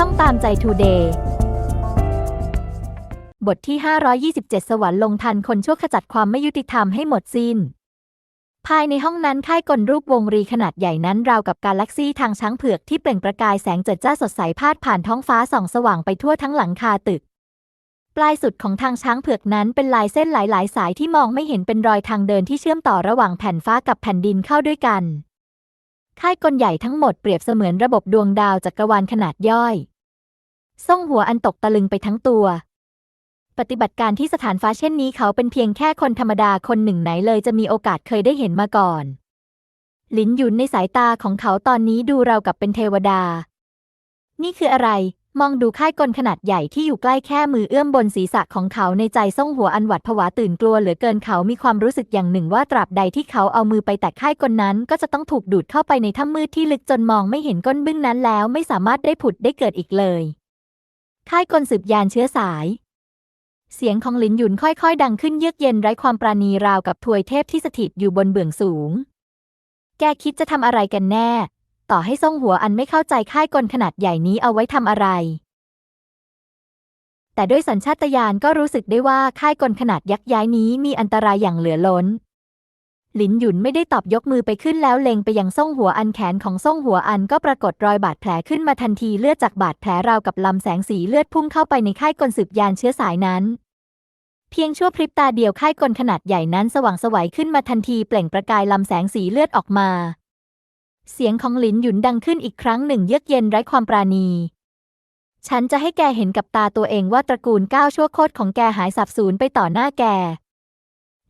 ช่องตามใจทูเดย์บทที่ 527 สวรรค์ลงทันคนชั่วขจัดความไม่ยุติธรรมให้หมดสิ้น ภายในห้องนั้นค่ายกลรูปวงรีขนาดใหญ่นั้นราวกับกาแล็กซี่ทางช้างเผือกที่เปล่งประกายแสงเจิดจ้าสดใสพาดผ่านท้องฟ้าส่องสว่างไปทั่วทั้งหลังคาตึก ปลายสุดของทางช้างเผือกนั้นเป็นลายเส้นหลายๆ สายที่มองไม่เห็นเป็นรอยทางเดินที่เชื่อมต่อระหว่างแผ่นฟ้ากับแผ่นดินเข้าด้วยกัน ค่ายกลใหญ่ทั้งหมดเปรียบเสมือนระบบดวงดาวจักรวาลขนาดย่อย ส่งหัวอันตกตะลึงไปทั้งตัว ปฏิบัติการที่สถานฟ้าเช่นนี้เขาเป็นเพียงแค่คนธรรมดาคนหนึ่งไหนเลยจะมีโอกาสเคยได้เห็นมาก่อน หลินหยุนในสายตาของเขาตอนนี้ดูราวกับเป็นเทวดา นี่คืออะไร มองดูค่ายกลขนาดใหญ่ที่อยู่ใกล้แค่มือเอื้อมบนศีรษะของเขาในใจส่งหัวอันหวัดผวาตื่นกลัวเหลือเกินเขามีความรู้สึกอย่างหนึ่งว่าตราบใดที่เขาเอามือไปแตะค่ายกลนั้น ก็จะต้องถูกดูดเข้าไปในถ้ำมืดที่ลึกจนมองไม่เห็นก้นบึ้งนั้นแล้ว ไม่สามารถได้ผุดได้เกิดอีกเลย ค่ายกลสืบยานเชื้อสายเสียงของหลินหยุนค่อยๆ ดังขึ้นเยือกเย็นไร้ความปราณีราวกับทวยเทพที่สถิตอยู่บนเบื้องสูง แกคิดจะทำอะไรกันแน่ ต่อให้ส่งหัวอันไม่เข้าใจค่ายกลขนาดใหญ่นี้เอาไว้ทำอะไร แต่ด้วยสัญชาตญาณก็รู้สึกได้ว่าค่ายกลขนาดยักษ์ย้ายนี้มีอันตรายอย่างเหลือล้น หลินหยุนไม่ได้ตอบยกมือไปขึ้นแล้วเล็งไปยังส่งหัวอันแขนของส่งหัวอันก็ปรากฏรอยบาดแผลขึ้นมาทันทีเลือดจากบาดแผลราวกับลำแสงสีเลือดพุ่งเข้าไปในค่ายกลสืบยานเชื้อสายนั้นเพียงชั่วพริบตาเดียวค่ายกลขนาดใหญ่นั้นสว่างสวัยขึ้นมาทันทีเปล่งประกายลำแสงสีเลือดออกมา เสียงของหลินหยุนดังขึ้นอีกครั้งหนึ่งเยือกเย็นไร้ความปราณี ฉันจะให้แกเห็นกับตาตัวเองว่าตระกูลก้าวชั่วโคตรของแกหายสับสูญไปต่อหน้าแก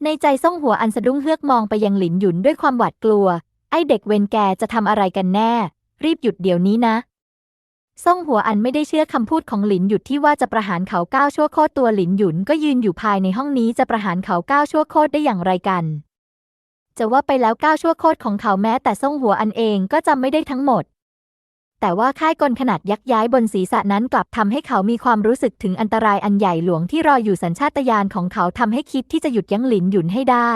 ในใจส่งหัวอันสะดุ้งเฮือกมองไปยังหลินหยุนด้วยความหวาดกลัว ไอเด็กเวนแกจะทำอะไรกันแน่ รีบหยุดเดี๋ยวนี้นะส่งหัวอันไม่ได้เชื่อคำพูดของหลินหยุดที่ว่าจะประหารเขาก้าวชั่วโคตรตัวหลินหยุนก็ยืนอยู่ภายในห้องนี้จะประหารเขาก้าวชั่วโคตรได้อย่างไรกัน จะว่าไปแล้วก้าวชั่วโคตรของเขาแม้แต่ส่งหัวอันเองก็จำไม่ได้ทั้งหมด แต่ว่าค่ายกลขนาดยักษ์ย้ายบนศีรษะนั้นกลับทำให้เขามีความรู้สึกถึงอันตรายอันใหญ่หลวงที่รออยู่สัญชาตญาณของเขาทำให้คิดที่จะหยุดยั้งหลินหยุนให้ได้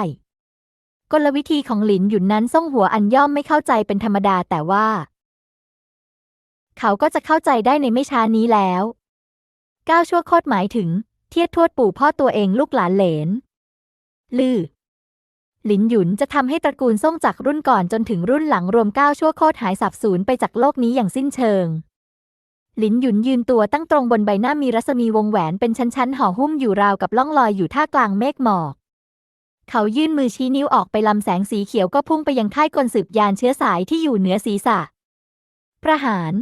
กลวิธีของหลินหยุนนั้นส่งหัวอันย่อมไม่เข้าใจเป็นธรรมดาแต่ว่า เขาก็จะเข้าใจได้ในไม่ช้านี้แล้วก้าวชั่วโคตรหมายถึง เทียดทวดปู่พ่อตัวเองลูกหลานเหลนลือ หลินหยุนจะทำให้ตระกูลส่งจากรุ่นก่อนจนถึงรุ่นหลังรวมก้าวชั่วโคตรหายสับสูญไปจากโลกนี้อย่างสิ้นเชิง หลินหยุนยืนตัวตั้งตรงบนใบหน้ามีรัศมีวงแหวนเป็นชั้นๆห่อหุ้มอยู่ราวกับล่องลอยอยู่ท่ากลางเมฆหมอก เขายื่นมือชี้นิ้วออกไปลำแสงสีเขียวก็พุ่งไปยังค่ายกลสืบยานเชื้อสายที่อยู่เหนือศีรษะ ประหาร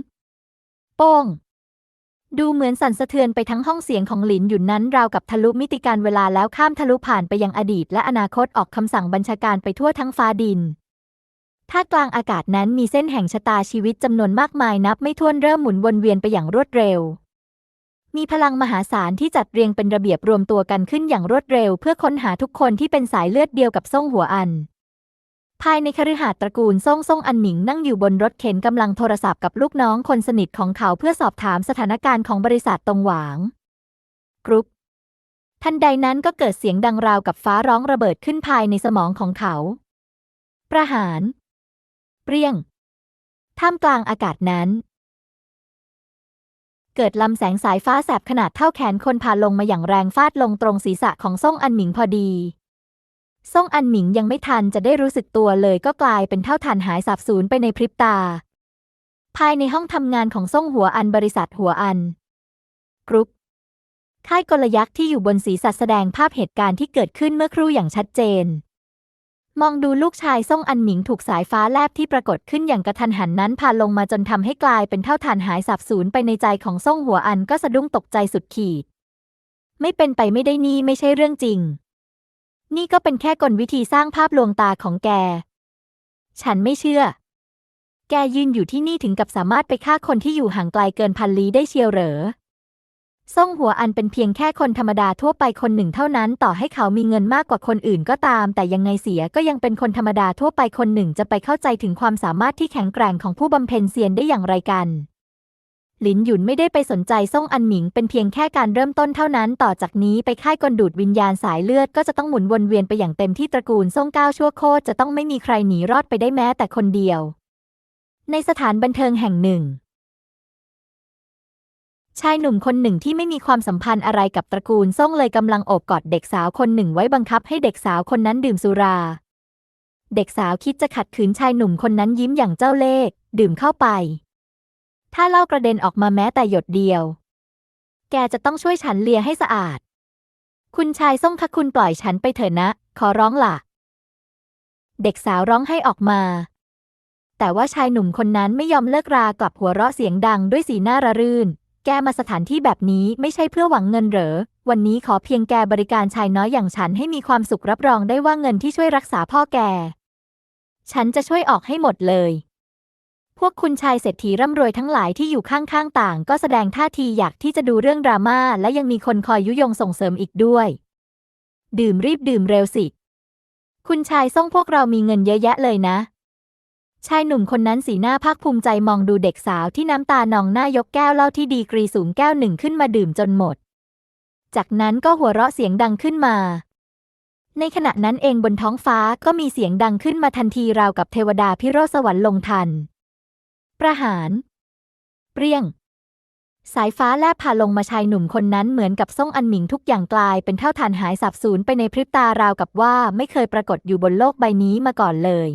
โป้ง ดูเหมือนสั่นสะเทือนไปทั้งห้องเสียงของหลินหยุนนั้นราวกับทะลุมิติการเวลาแล้วข้ามทะลุผ่านไปยังอดีตและอนาคตออกคำสั่งบัญชาการไปทั่วทั้งฟ้าดินท่ากลางอากาศนั้นมีเส้นแห่งชะตาชีวิตจำนวนมากมายนับไม่ถ้วนเริ่มหมุนวนเวียนไปอย่างรวดเร็ว มีพลังมหาศาลที่จัดเรียงเป็นระเบียบรวมตัวกันขึ้นอย่างรวดเร็ว เพื่อค้นหาทุกคนที่เป็นสายเลือดเดียวกับซ่งหัวอัน ภายในคฤหาสน์ตระกูลซ่งซ่งอันหมิงนั่งอยู่บนรถเข็นกำลังโทรศัพท์กับลูกน้องคนสนิทของเขาเพื่อสอบถามสถานการณ์ของบริษัทตรงหวางกรุ๊ปทันใดนั้นก็เกิดเสียงดังราวกับฟ้าร้องระเบิดขึ้นภายในสมองของเขา ประหาร เปรี้ยง ท่ามกลางอากาศนั้น เกิดลำแสงสายฟ้าแสบขนาดเท่าแขนคนผ่าลงมาอย่างแรงฟาดลงตรงศีรษะของซ่งอันหมิงพอดี ซ่งอันหมิงยังไม่ทันจะได้รู้สึกตัวเลยก็กลายเป็นเท่าฐานหายสาบสูญไปในพริบตา ภายในห้องทำงานของซ่งหัวอันบริษัทหัวอัน กรุ๊ปค่ายกลยักษ์ที่อยู่บนศีรษะแสดงภาพเหตุการณ์ที่เกิดขึ้นเมื่อครู่อย่างชัดเจน มองดูลูกชายซ่งอันหมิงถูกสายฟ้าแลบที่ปรากฏขึ้นอย่างกระทันหันนั้นผ่าลงมาจนทำให้กลายเป็นเท่าฐานหายสาบสูญไปในใจของซ่งหัวอันก็สะดุ้งตกใจสุดขีด ไม่เป็นไปไม่ได้นี่ไม่ใช่เรื่องจริง นี่ก็เป็นแค่กลวิธีสร้างภาพลวงตาของแก ฉันไม่เชื่อ แกยืนอยู่ที่นี่ถึงกับสามารถไปฆ่าคนที่อยู่ห่างไกลเกินพันลี้ได้เชียวเหรอซ่งหัวอันเป็นเพียงแค่คนธรรมดาทั่วไปคนหนึ่งเท่านั้น ต่อให้เขามีเงินมากกว่าคนอื่นก็ตาม แต่ยังไงเสียก็ยังเป็นคนธรรมดาทั่วไปคนหนึ่งจะไปเข้าใจถึงความสามารถที่แข็งแกร่งของผู้บำเพ็ญเซียนได้อย่างไรกัน หลินหยุนไม่ได้ไปสนใจซ่งอันหมิงเป็นเพียงแค่การเริ่มต้นเท่านั้น ต่อจากนี้ไปค่ายกลดูดวิญญาณสายเลือดก็จะต้องหมุนวนเวียนไปอย่างเต็มที่ตระกูลซ่งก้าวชั่วโคตรจะต้องไม่มีใครหนีรอดไปได้แม้แต่คนเดียว ในสถานบันเทิงแห่งหนึ่ง ชายหนุ่มคนหนึ่งที่ไม่มีความสัมพันธ์อะไรกับตระกูลซ่งเลยกำลังโอบกอดเด็กสาวคนหนึ่งไว้บังคับให้เด็กสาวคนนั้นดื่มสุรา เด็กสาวคิดจะขัดขืนชายหนุ่มคนนั้นยิ้มอย่างเจ้าเล่ห์ดื่มเข้าไป ถ้าเหล้ากระเด็นออกมาแม้แต่หยดเดียว แกจะต้องช่วยฉันเลียให้สะอาด คุณชายส่งคะคุณปล่อยฉันไปเถอะนะ ขอร้องล่ะ เด็กสาวร้องให้ออกมา แต่ว่าชายหนุ่มคนนั้นไม่ยอมเลิกรากลับหัวเราะเสียงดังด้วยสีหน้าระรื่น แกมาสถานที่แบบนี้ไม่ใช่เพื่อหวังเงินเหรอ วันนี้ขอเพียงแกบริการชายน้อยอย่างฉันให้มีความสุขรับรองได้ว่าเงินที่ช่วยรักษาพ่อแก ฉันจะช่วยออกให้หมดเลย พวกคุณชายเศรษฐีร่ำรวยทั้งหลายที่อยู่ข้างๆต่าง ก็แสดงท่าทีอยากที่จะดูเรื่องดราม่าและยังมีคนคอยยุยงส่งเสริมอีกด้วย ดื่มรีบดื่มเร็วสิ คุณชายส่งพวกเรามีเงินเยอะแยะเลยนะ ชายหนุ่มคนนั้นสีหน้าภาคภูมิใจมองดูเด็กสาวที่น้ำตานองหน้ายกแก้วเหล้าที่ดีกรีสูงแก้วหนึ่งขึ้นมาดื่มจนหมด จากนั้นก็หัวเราะเสียงดังขึ้นมาในขณะนั้นเองบนท้องฟ้าก็มีเสียงดังขึ้นมาทันทีราวกับเทวดาพิโรสวรรค์ลงทัน ประหาร เปรี้ยง สายฟ้าแลบผ่าลงมาชายหนุ่มคนนั้นเหมือนกับส่งอันหมิงทุกอย่างกลายเป็นเท่าฐานหายสับสูญไปในพริบตาราวกับว่าไม่เคยปรากฏอยู่บนโลกใบนี้มาก่อนเลย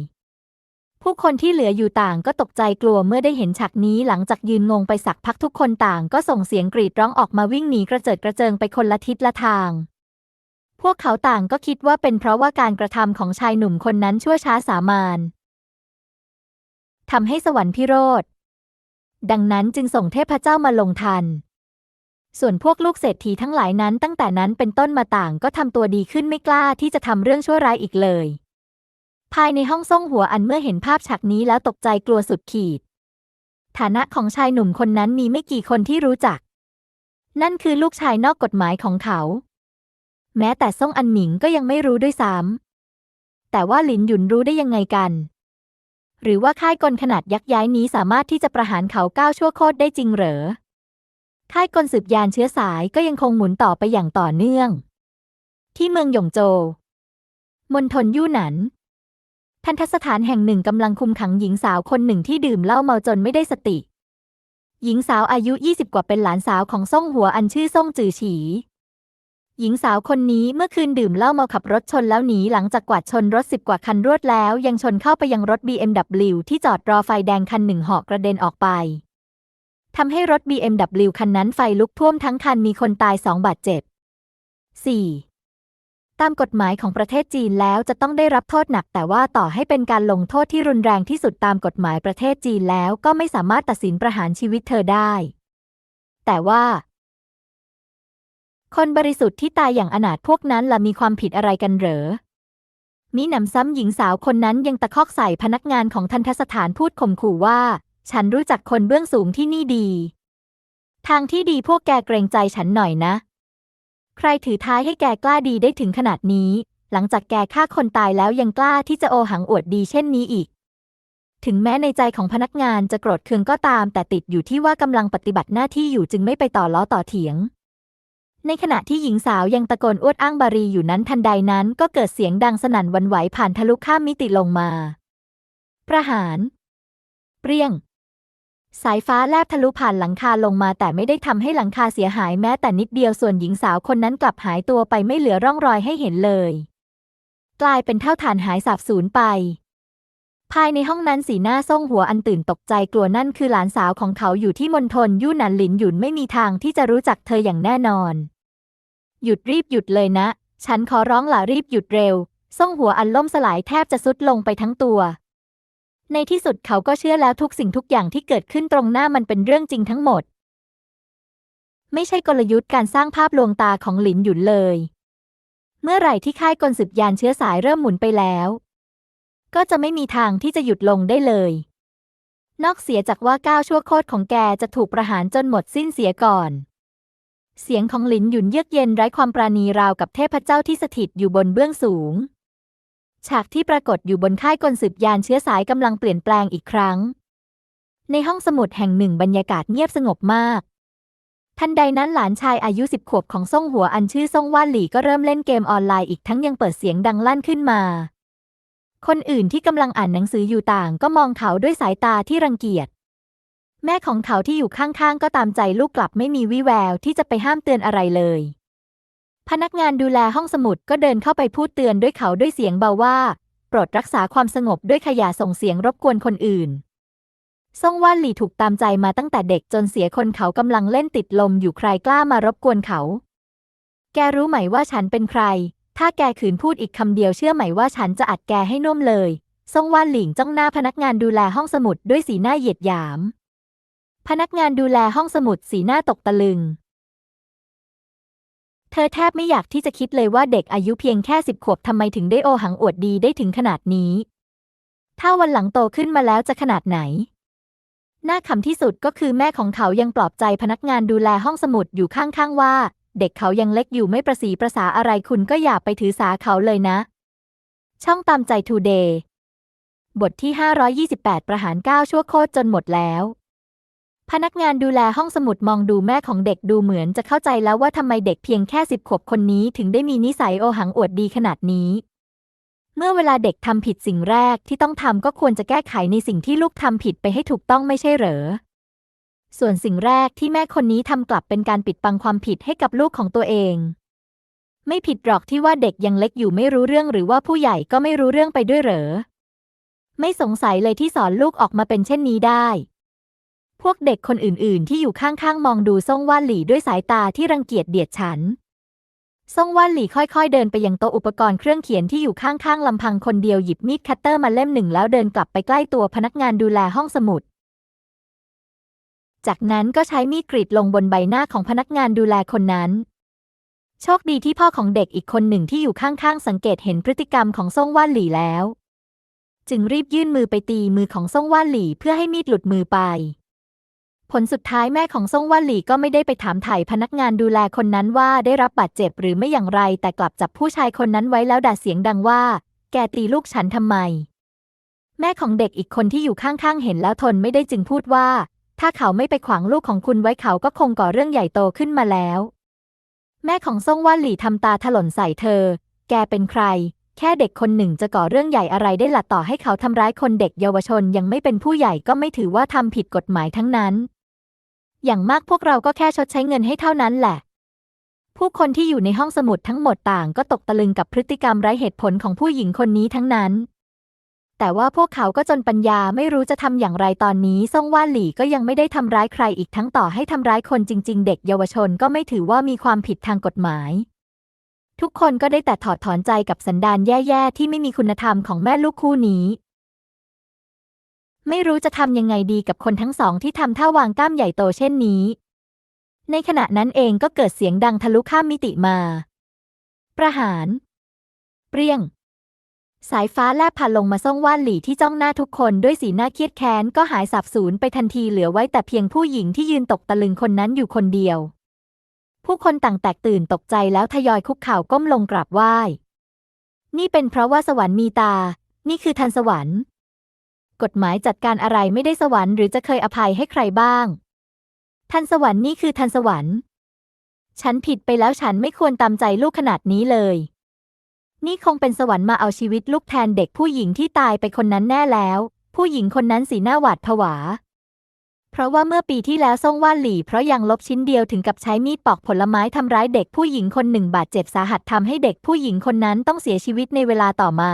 ผู้คนที่เหลืออยู่ต่างก็ตกใจกลัวเมื่อได้เห็นฉากนี้หลังจากยืนงงไปสักพักทุกคนต่างก็ส่งเสียงกรีดร้องออกมาวิ่งหนีกระเจิดกระเจิงไปคนละทิศละทางพวกเขาต่างก็คิดว่าเป็นเพราะว่าการกระทำของชายหนุ่มคนนั้นชั่วช้าสามาน ทำให้สวรรค์พิโรธ ดังนั้นจึงส่งเทพเจ้ามาลงทัน ส่วนพวกลูกเศรษฐีทั้งหลายนั้นตั้งแต่นั้นเป็นต้นมาต่างก็ทำตัวดีขึ้นไม่กล้าที่จะทำเรื่องชั่วร้ายอีกเลย ภายในห้องส่งหัวอันเมื่อเห็นภาพฉากนี้แล้วตกใจกลัวสุดขีด ฐานะของชายหนุ่มคนนั้นมีไม่กี่คนที่รู้จัก นั่นคือลูกชายนอกกฎหมายของเขา แม้แต่ซ่งอันหมิงก็ยังไม่รู้ด้วยซ้ำแต่ว่าหลินหยุนรู้ได้ยังไงกัน หรือว่าค่ายกลขนาดยักษ์ย้ายนี้สามารถที่จะประหารเขาก้าวชั่วโคตรได้จริงเหรอ ค่ายกลสืบยานเชื้อสายก็ยังคงหมุนต่อไปอย่างต่อเนื่อง ที่เมืองหยงโจวมณฑลยู่หนัน ทันทสถานแห่งหนึ่งกำลังคุมขังหญิงสาวคนหนึ่งที่ดื่มเหล้าเมาจนไม่ได้สติ หญิงสาวอายุ 20 กว่าเป็นหลานสาวของซ่งหัวอันชื่อซ่งจือฉี หญิงสาวคนนี้เมื่อคืนดื่มเหล้าเมาขับรถชนแล้วหนีหลังจากกวาดชนรถสิบกว่าคันรวดแล้ว ยังชนเข้าไปยังรถ BMW ที่จอดรอไฟแดงคันหนึ่งหาะกระเด็นออกไปทำให้รถ BMW คันนั้นไฟลุกท่วมทั้งคันมีคนตายสองบาดเจ็บ 4. ตามกฎหมายของประเทศจีนแล้วจะต้องได้รับโทษหนัก แต่ว่าต่อให้เป็นการลงโทษที่รุนแรงที่สุดตามกฎหมายประเทศจีนแล้วก็ไม่สามารถตัดสินประหารชีวิตเธอได้ แต่ว่า คนบริสุทธิ์ที่ตายอย่างอนาถพวกนั้นล่ะมีความผิดอะไรกันเหรอมีหนำซ้ำหญิงสาวคนนั้นยังตะคอกใส่พนักงานของทันทสถานพูดข่มขู่ว่า ฉันรู้จักคนเบื้องสูงที่นี่ดี ทางที่ดีพวกแกเกรงใจฉันหน่อยนะ ใครถือท้ายให้แกกล้าดีได้ถึงขนาดนี้ หลังจากแกฆ่าคนตายแล้วยังกล้าที่จะโอหังอวดดีเช่นนี้อีก ถึงแม้ในใจของพนักงานจะโกรธเคืองก็ตาม แต่ติดอยู่ที่ว่ากำลังปฏิบัติหน้าที่อยู่จึงไม่ไปต่อล้อต่อเถียง ในขณะที่หญิงสาวยังตะโกนอวดอ้างบารีอยู่นั้นทันใดนั้นก็เกิดเสียงดังสนั่นวันไหวผ่านทะลุข้ามมิติลงมา ประหาร เปรี้ยง สายฟ้าแลบทะลุผ่านหลังคาลงมา แต่ไม่ได้ทำให้หลังคาเสียหายแม้แต่นิดเดียวส่วนหญิงสาวคนนั้นกลับหายตัวไปไม่เหลือร่องรอยให้เห็นเลย กลายเป็นเท่าฐานหายสาบสูญไปภายในห้องนั้นสีหน้าส่งหัวอันตื่นตกใจกลัวนั่นคือหลานสาวของเขาอยู่ที่มณฑลยู่หนันหลินหยุนไม่มีทางที่จะรู้จักเธออย่างแน่นอน หยุดรีบหยุดเลยนะ ฉันขอร้องหล่ะรีบหยุดเร็ว ส่งหัวอันล่มสลายแทบจะสุดลงไปทั้งตัว ในที่สุดเขาก็เชื่อแล้วทุกสิ่งทุกอย่างที่เกิดขึ้นตรงหน้ามันเป็นเรื่องจริงทั้งหมด ไม่ใช่กลยุทธ์การสร้างภาพลวงตาของหลินหยุนเลย เมื่อไหร่ที่ค่ายกลสืบยานเชื้อสายเริ่มหมุนไปแล้ว ก็จะไม่มีทางที่จะหยุดลงได้เลยนอกเสียจากว่าก้าวชั่วโคตรของแกจะถูกประหารจนหมดสิ้นเสียก่อน เสียงของหลินหยุนเยือกเย็นไร้ความปราณีราวกับเทพเจ้าที่สถิตอยู่บนเบื้องสูง ฉากที่ปรากฏอยู่บนค่ายกลสืบยานเชื้อสายกำลังเปลี่ยนแปลงอีกครั้ง ในห้องสมุดแห่งหนึ่งบรรยากาศเงียบสงบมาก ทันใดนั้นหลานชายอายุสิบขวบของซ่งหัวอันชื่อซ่งว่านหลี่ก็เริ่มเล่นเกมออนไลน์อีกทั้งยังเปิดเสียงดังลั่นขึ้นมา คนอื่นที่กำลังอ่านหนังสืออยู่ต่างก็มองเขาด้วยสายตาที่รังเกียจ แม่ของเขาที่อยู่ข้างๆ ก็ตามใจลูกกลับไม่มีวี่แววที่จะไปห้ามเตือนอะไรเลย พนักงานดูแลห้องสมุดก็เดินเข้าไปพูดเตือนด้วยเขาด้วยเสียงเบาว่า โปรดรักษาความสงบด้วยขยะส่งเสียงรบกวนคนอื่นซ่งว่านหลี่ถูกตามใจมาตั้งแต่เด็กจนเสียคนเขากำลังเล่นติดลมอยู่ใครกล้ามารบกวนเขา แกรู้ไหมว่าฉันเป็นใคร ถ้าแกขืนพูดอีกคำเดียวเชื่อไหมว่าฉันจะอัดแกให้น่วมเลยซ่งว่านหลิงจ้องหน้าพนักงานดูแลห้องสมุดด้วยสีหน้าเหยียดหยาม พนักงานดูแลห้องสมุดสีหน้าตกตะลึง เธอแทบไม่อยากที่จะคิดเลยว่าเด็กอายุเพียงแค่สิบขวบทำไมถึงได้โอหังอวดดีได้ถึงขนาดนี้ ถ้าวันหลังโตขึ้นมาแล้วจะขนาดไหน น่าขำที่สุดก็คือแม่ของเขายังปลอบใจพนักงานดูแลห้องสมุดอยู่ข้างๆว่า เด็กเขายังเล็กอยู่ไม่ประสีประสาอะไรคุณก็อย่าไปถือสาเขาเลยนะ ช่องตามใจทูเดย์บทที่ 528 ประหาร 9 ชั่วโคตรจนหมดแล้ว พนักงานดูแลห้องสมุดมองดูแม่ของเด็กดูเหมือนจะเข้าใจแล้วว่าทำไมเด็กเพียงแค่สิบขวบคนนี้ถึงได้มีนิสัยโอหังอวดดีขนาดนี้ เมื่อเวลาเด็กทำผิดสิ่งแรกที่ต้องทำก็ควรจะแก้ไขในสิ่งที่ลูกทำผิดไปให้ถูกต้องไม่ใช่เหรอ ส่วนสิ่งแรกที่แม่คนนี้ทำกลับเป็นการปิดบังความผิดให้กับลูกของตัวเอง ไม่ผิดหรอกที่ว่าเด็กยังเล็กอยู่ไม่รู้เรื่องหรือว่าผู้ใหญ่ก็ไม่รู้เรื่องไปด้วยเหรอ ไม่สงสัยเลยที่สอนลูกออกมาเป็นเช่นนี้ได้ พวกเด็กคนอื่นๆ ที่อยู่ข้างๆ มองดูซ่งว่านหลี่ด้วยสายตาที่รังเกียจเดียดฉันซ่งว่านหลี่ค่อยๆ เดินไปยังโต๊ะอุปกรณ์เครื่องเขียนที่อยู่ข้างๆลำพังคนเดียวหยิบมีดคัตเตอร์มาเล่มหนึ่งแล้วเดินกลับไปใกล้ตัวพนักงานดูแลห้องสมุด จากนั้นก็ใช้มีดกรีดลงบนใบหน้าของพนักงานดูแลคนนั้น โชคดีที่พ่อของเด็กอีกคนหนึ่งที่อยู่ข้างๆ สังเกตเห็นพฤติกรรมของซ่งว่านหลี่แล้ว จึงรีบยื่นมือไปตีมือของซ่งว่านหลี่เพื่อให้มีดหลุดมือไป ผลสุดท้ายแม่ของซ่งว่านหลี่ก็ไม่ได้ไปถามไถ่พนักงานดูแลคนนั้นว่าได้รับบาดเจ็บหรือไม่อย่างไร แต่กลับจับผู้ชายคนนั้นไว้แล้วด่าเสียงดังว่า แกตีลูกฉันทำไม แม่ของเด็กอีกคนที่อยู่ข้างๆเห็นแล้วทนไม่ได้จึงพูดว่า ถ้าเขาไม่ไปขวางลูกของคุณไว้เขาก็คงก่อเรื่องใหญ่โตขึ้นมาแล้ว แม่ของซ่งว่านหลี่ทำตาถลนใส่เธอ แกเป็นใคร แค่เด็กคนหนึ่งจะก่อเรื่องใหญ่อะไรได้ละต่อให้เขาทำร้ายคนเด็กเยาวชนยังไม่เป็นผู้ใหญ่ก็ไม่ถือว่าทำผิดกฎหมายทั้งนั้น อย่างมากพวกเราก็แค่ชดใช้เงินให้เท่านั้นแหละ ผู้คนที่อยู่ในห้องสมุดทั้งหมดต่างก็ตกตะลึงกับพฤติกรรมไร้เหตุผลของผู้หญิงคนนี้ทั้งนั้น แต่ว่าพวกเขาก็จนปัญญาไม่รู้จะทำอย่างไรตอนนี้ซ่งว่านหลี่ก็ยังไม่ได้ทำร้ายใครอีกทั้งต่อให้ทำร้ายคนจริง ๆ เด็กเยาวชนก็ไม่ถือว่ามีความผิดทางกฎหมาย ทุกคนก็ได้แต่ถอดถอนใจกับสันดานแย่ๆที่ไม่มีคุณธรรมของแม่ลูกคู่นี้ ไม่รู้จะทำยังไงดีกับคนทั้งสองที่ทำท่าวางกล้ามใหญ่โตเช่นนี้ ในขณะนั้นเองก็เกิดเสียงดังทะลุข้ามมิติมา ประหาร เปรี้ยง สายฟ้าแลบผ่านลงมาซ่องว่านหลี่ที่จ้องหน้าทุกคนด้วยสีหน้าเครียดแค้นก็หายสาบสูญไปทันทีเหลือไว้แต่เพียงผู้หญิงที่ยืนตกตะลึงคนนั้นอยู่คนเดียว ผู้คนต่างแตกตื่นตกใจแล้วทยอยคุกเข่าก้มลงกราบไหว้ นี่เป็นเพราะว่าสวรรค์มีตา นี่คือทันสวรรค์ กฎหมายจัดการอะไรไม่ได้สวรรค์หรือจะเคยอภัยให้ใครบ้าง ทันสวรรค์นี่คือทันสวรรค์ ฉันผิดไปแล้วฉันไม่ควรตามใจลูกขนาดนี้เลย นี่คงเป็นสวรรค์มาเอาชีวิตลูกแทนเด็กผู้หญิงที่ตายไปคนนั้นแน่แล้ว ผู้หญิงคนนั้นสีหน้าหวาดผวา เพราะว่าเมื่อปีที่แล้วซ่งว่านหลี่ เพราะยังลบชิ้นเดียวถึงกับใช้มีดปอกผลไม้ทำร้ายเด็กผู้หญิงคนหนึ่งบาดเจ็บสาหัสทำให้เด็กผู้หญิงคนนั้นต้องเสียชีวิตในเวลาต่อมา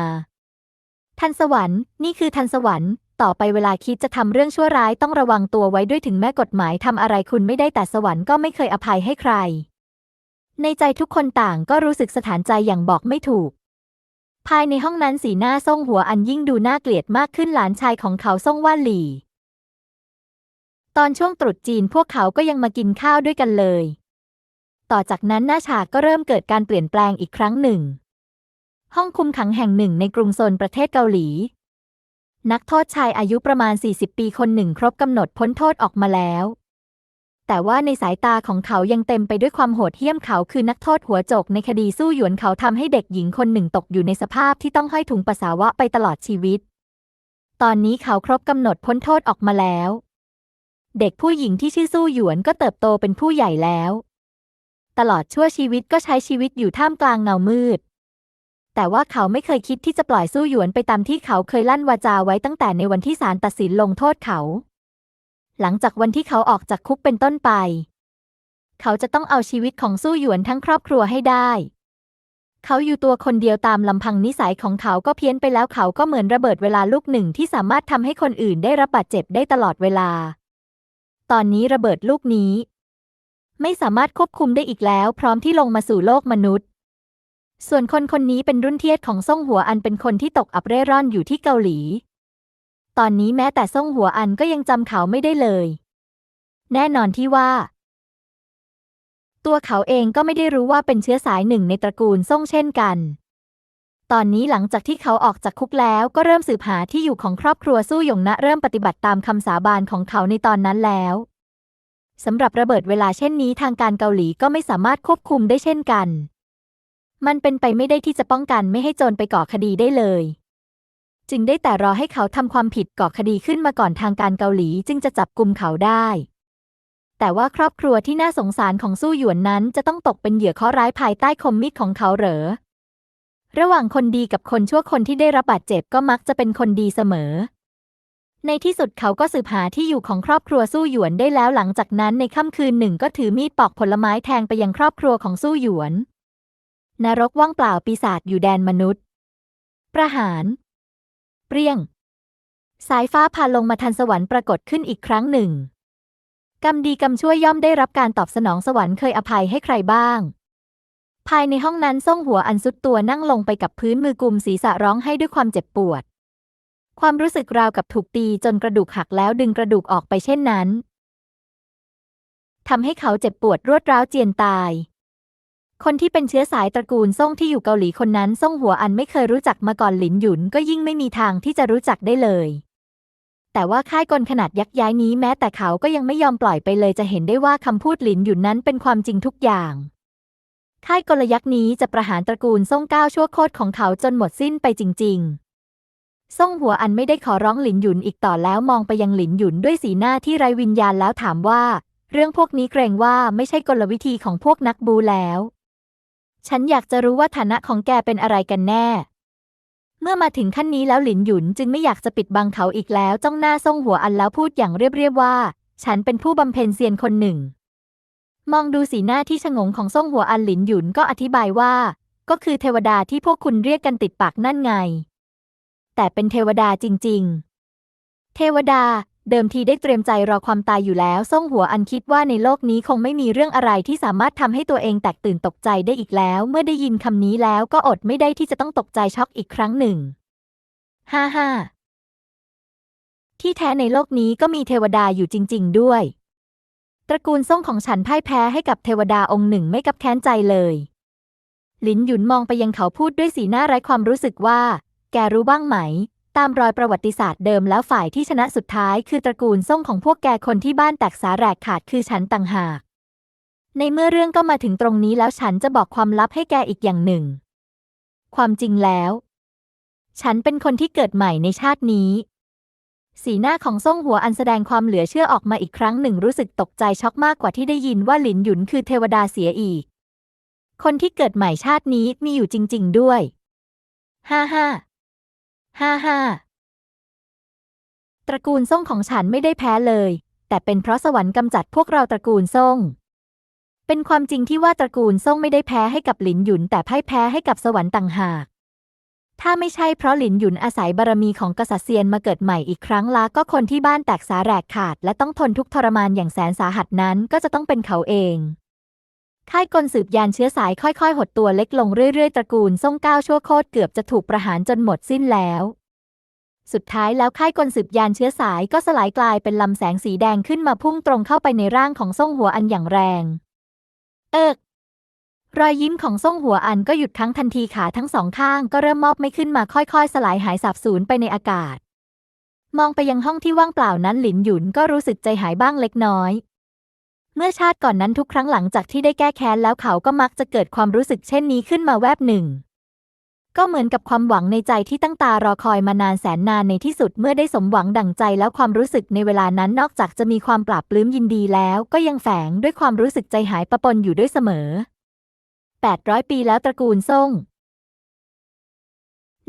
ทันสวรรค์นี่คือทันสวรรค์ ต่อไปเวลาคิดจะทำเรื่องชั่วร้ายต้องระวังตัวไว้ด้วยถึงแม้กฎหมายทำอะไรคุณไม่ได้แต่สวรรค์ก็ไม่เคยอภัยให้ใคร ในใจทุกคนต่างก็รู้สึกสถานใจอย่างบอกไม่ถูก ภายในห้องนั้นสีหน้าซ่งหัวอันยิ่งดูน่าเกลียดมากขึ้นหลานชายของเขาซ่งว่าหลี่ ตอนช่วงตรุษจีนพวกเขาก็ยังมากินข้าวด้วยกันเลย ต่อจากนั้นหน้าฉากก็เริ่มเกิดการเปลี่ยนแปลงอีกครั้งหนึ่ง ห้องคุมขังแห่งหนึ่งในกรุงโซนประเทศเกาหลี นักโทษชายอายุประมาณ 40 ปีคนหนึ่งครบกำหนดพ้นโทษออกมาแล้ว แต่ว่าในสายตาของเขายังเต็มไปด้วยความโหดเหี้ยมเขาคือนักโทษหัวโจกในคดีสู้หยวนเขาทำให้เด็กหญิงคนหนึ่งตกอยู่ในสภาพที่ต้องห้อยถุงปัสสาวะไปตลอดชีวิต ตอนนี้เขาครบกำหนดพ้นโทษออกมาแล้ว เด็กผู้หญิงที่ชื่อสู้หยวนก็เติบโตเป็นผู้ใหญ่แล้ว ตลอดชั่วชีวิตก็ใช้ชีวิตอยู่ท่ามกลางเงามืด แต่ว่าเขาไม่เคยคิดที่จะปล่อยสู้หยวนไปตามที่เขาเคยลั่นวาจาไว้ตั้งแต่ในวันที่ศาลตัดสินลงโทษเขา หลังจากวันที่เขาออกจากคุกเป็นต้นไป เขาจะต้องเอาชีวิตของสู้หยวนทั้งครอบครัวให้ได้ เขาอยู่ตัวคนเดียวตามลำพังนิสัยของเขาก็เพี้ยนไปแล้วเขาก็เหมือนระเบิดเวลาลูกหนึ่งที่สามารถทำให้คนอื่นได้รับบาดเจ็บได้ตลอดเวลา ตอนนี้ระเบิดลูกนี้ ไม่สามารถควบคุมได้อีกแล้ว พร้อมที่ลงมาสู่โลกมนุษย์ ส่วนคนคนนี้เป็นรุ่นเทียดของซ่งหัวอันเป็นคนที่ตกอับเร่ร่อนอยู่ที่เกาหลี ตอนนี้แม้แต่ซ่งหัวอันก็ยังจำเขาไม่ได้เลย แน่นอนที่ว่า ตัวเขาเองก็ไม่ได้รู้ว่าเป็นเชื้อสายหนึ่งในตระกูลซ่งเช่นกัน ตอนนี้หลังจากที่เขาออกจากคุกแล้วก็เริ่มสืบหาที่อยู่ของครอบครัวสู้หยงนะเริ่มปฏิบัติตามคำสาบานของเขาในตอนนั้นแล้วสำหรับระเบิดเวลาเช่นนี้ทางการเกาหลีก็ไม่สามารถควบคุมได้เช่นกัน มันเป็นไปไม่ได้ที่จะป้องกันไม่ให้โจรไปก่อคดีได้เลย จึงได้แต่รอให้เขาทำความผิดก่อคดีขึ้นมาก่อนทางการเกาหลีจึงจะจับกลุ่มเขาได้ แต่ว่าครอบครัวที่น่าสงสารของสู้หยวนนั้นจะต้องตกเป็นเหยื่อข้อร้ายภายใต้คมมีดของเขาเหรอ ระหว่างคนดีกับคนชั่วคนที่ได้รับบาดเจ็บก็มักจะเป็นคนดีเสมอในที่สุดเขาก็สืบหาที่อยู่ของครอบครัวสู้หยวนได้แล้วหลังจากนั้นในค่ำคืนหนึ่งก็ถือมีดปอกผลไม้แทงไปยังครอบครัวของสู้หยวน นรกว่างเปล่าปีศาจอยู่แดนมนุษย์ ประหาร เปรี้ยง สายฟ้าพาลงมาทันสวรรค์ปรากฏขึ้นอีกครั้งหนึ่ง กรรมดีกรรมชั่วย่อมได้รับการตอบสนองสวรรค์เคยอภัยให้ใครบ้าง ภายในห้องนั้นส่งหัวอันสุดตัวนั่งลงไปกับพื้นมือกุมศีรษะร้องให้ด้วยความเจ็บปวด ความรู้สึกราวกับถูกตีจนกระดูกหักแล้วดึงกระดูกออกไปเช่นนั้นทำให้เขาเจ็บปวดรวดร้าวเจียนตาย คนที่เป็นเชื้อสายตระกูลซ่งที่อยู่เกาหลีคนนั้นซ่งหัวอันไม่เคยรู้จักมาก่อนหลินหยุนก็ยิ่งไม่มีทางที่จะรู้จักได้เลย แต่ว่าค่ายกลขนาดยักษ์ย้ายนี้แม้แต่เขาก็ยังไม่ยอมปล่อยไปเลยจะเห็นได้ว่าคำพูดหลินหยุนนั้นเป็นความจริงทุกอย่าง ค่ายกลยักษ์นี้จะประหารตระกูลซ่งก้าวชั่วโคตรของเขาจนหมดสิ้นไปจริง ๆซ่งหัวอันไม่ได้ขอร้องหลินหยุนอีกต่อแล้วมองไปยังหลินหยุนด้วยสีหน้าที่ไร้วิญญาณแล้วถามว่า เรื่องพวกนี้เกรงว่าไม่ใช่กลวิธีของพวกนักบูแล้ว ฉันอยากจะรู้ว่าฐานะของแกเป็นอะไรกันแน่ เมื่อมาถึงขั้นนี้แล้วหลินหยุนจึงไม่อยากจะปิดบังเขาอีกแล้วจ้องหน้าซ่งหัวอันแล้วพูดอย่างเรียบๆว่า ฉันเป็นผู้บำเพ็ญเซียนคนหนึ่ง มองดูสีหน้าที่ชงงของซ่งหัวอันหลินหยุนก็อธิบายว่า ก็คือเทวดาที่พวกคุณเรียกกันติดปากนั่นไง แต่เป็นเทวดาจริง ๆ เทวดา เดิมทีได้เตรียมใจรอความตายอยู่แล้ว ซ่งหัวอันคิดว่าในโลกนี้คงไม่มีเรื่องอะไรที่สามารถทำให้ตัวเองแตกตื่นตกใจได้อีกแล้ว เมื่อได้ยินคำนี้แล้วก็อดไม่ได้ที่จะต้องตกใจช็อกอีกครั้งหนึ่ง ฮ่าฮ่าที่แท้ในโลกนี้ก็มีเทวดาอยู่จริง ๆ ด้วย ตระกูลซ่งของฉันพ่ายแพ้ให้กับเทวดาองค์หนึ่งไม่กับแค้นใจเลยหลินหยุนมองไปยังเขาพูดด้วยสีหน้าไร้ความรู้สึกว่า แกรู้บ้างไหม ตามรอยประวัติศาสตร์เดิมแล้วฝ่ายที่ชนะสุดท้ายคือตระกูลซ่งของพวกแกคนที่บ้านแตกสาแหรกขาดคือฉันต่างหาก ในเมื่อเรื่องก็มาถึงตรงนี้แล้วฉันจะบอกความลับให้แกอีกอย่างหนึ่ง ความจริงแล้ว ฉันเป็นคนที่เกิดใหม่ในชาตินี้ สีหน้าของซ่งหัวอันแสดงความเหลือเชื่อออกมาอีกครั้งหนึ่งรู้สึกตกใจช็อกมากกว่าที่ได้ยินว่าหลินหยุนคือเทวดาเสียอีก คนที่เกิดใหม่ชาตินี้มีอยู่จริง ๆ ด้วย ฮ่าฮ่า ฮ่าฮ่าตระกูลซ่งของฉันไม่ได้แพ้เลย แต่เป็นเพราะสวรรค์กำจัดพวกเราตระกูลซ่ง เป็นความจริงที่ว่าตระกูลซ่งไม่ได้แพ้ให้กับหลินหยุน แต่พ่ายแพ้ให้กับสวรรค์ต่างหาก ถ้าไม่ใช่เพราะหลินหยุนอาศัยบารมีของกษัตริย์เซียนมาเกิดใหม่อีกครั้งละก็คนที่บ้านแตกสาแหรกขาด และต้องทนทุกทรมานอย่างแสนสาหัสนั้นก็จะต้องเป็นเขาเอง ค่ายกลสืบยานเชื้อสายค่อยๆ หดตัวเล็กลงเรื่อยๆ ตระกูลซ่งก้าวชั่วโคตรเกือบจะถูกประหารจนหมดสิ้นแล้ว สุดท้ายแล้วค่ายกลสืบยานเชื้อสายก็สลายกลายเป็นลำแสงสีแดงขึ้นมาพุ่งตรงเข้าไปในร่างของซ่งหัวอันอย่างแรง เอิกรอยยิ้มของซ่งหัวอันก็หยุดครั้งทันทีขาทั้งสองข้างก็เริ่มมอบไม่ขึ้นมาค่อยๆ สลายหายสาบสูญไปในอากาศ มองไปยังห้องที่ว่างเปล่านั้นหลินหยุนก็รู้สึกใจหายบ้างเล็กน้อย เมื่อชาติก่อนนั้นทุกครั้งหลังจากที่ได้แก้แค้นแล้วเขาก็มักจะเกิดความรู้สึกเช่นนี้ขึ้นมาแวบหนึ่ง ก็เหมือนกับความหวังในใจที่ตั้งตารอคอยมานานแสนนานในที่สุดเมื่อได้สมหวังดั่งใจแล้วความรู้สึกในเวลานั้นนอกจากจะมีความปราบปลื้มยินดีแล้ว ก็ยังแฝงด้วยความรู้สึกใจหายประปนอยู่ด้วยเสมอ 800 ปีแล้วตระกูลซ่ง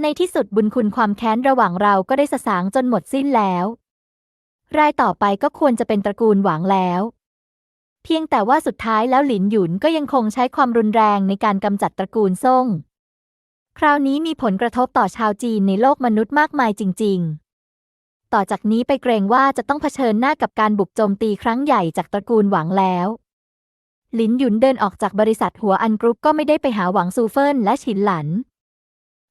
ในที่สุดบุญคุณความแค้นระหว่างเราก็ได้สสางจนหมดสิ้นแล้ว รายต่อไปก็ควรจะเป็นตระกูลหวางแล้ว เพียงแต่ว่าสุดท้ายแล้วหลินหยุนก็ยังคงใช้ความรุนแรงในการกำจัดตระกูลซ่ง คราวนี้มีผลกระทบต่อชาวจีนในโลกมนุษย์มากมายจริง ๆ ต่อจากนี้ไปเกรงว่าจะต้องเผชิญหน้ากับการบุกโจมตีครั้งใหญ่จากตระกูลหวังแล้วหลินหยุนเดินออกจากบริษัทหัวอันกรุ๊ปก็ไม่ได้ไปหาหวังซูเฟินและฉินหลัน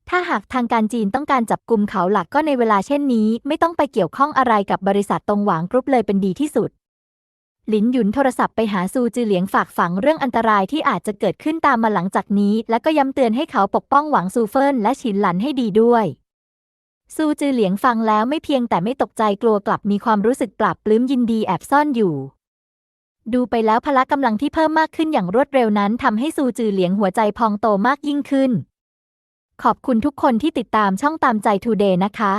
ถ้าหากทางการจีนต้องการจับกลุ่มเขาหลักก็ในเวลาเช่นนี้ ไม่ต้องไปเกี่ยวข้องอะไรกับบริษัทตรงหวางกรุ๊ปเลยเป็นดีที่สุด หลินหยุนโทรศัพท์ไปหาซูจือเหลียงฝากฝังเรื่องอันตรายที่อาจจะเกิดขึ้นตามมาหลังจากนี้ และก็ย้ำเตือนให้เขาปกป้องหวังซูเฟินและฉินหลันให้ดีด้วยซูจือเหลียงฟังแล้วไม่เพียงแต่ไม่ตกใจกลัวกลับมีความรู้สึกปราบปลื้มยินดีแอบซ่อนอยู่ ดูไปแล้วพละกำลังที่เพิ่มมากขึ้นอย่างรวดเร็วนั้นทำให้ซูจือเหลียงหัวใจพองโตมากยิ่งขึ้น ขอบคุณทุกคนที่ติดตามช่องตามใจทูเดย์นะคะ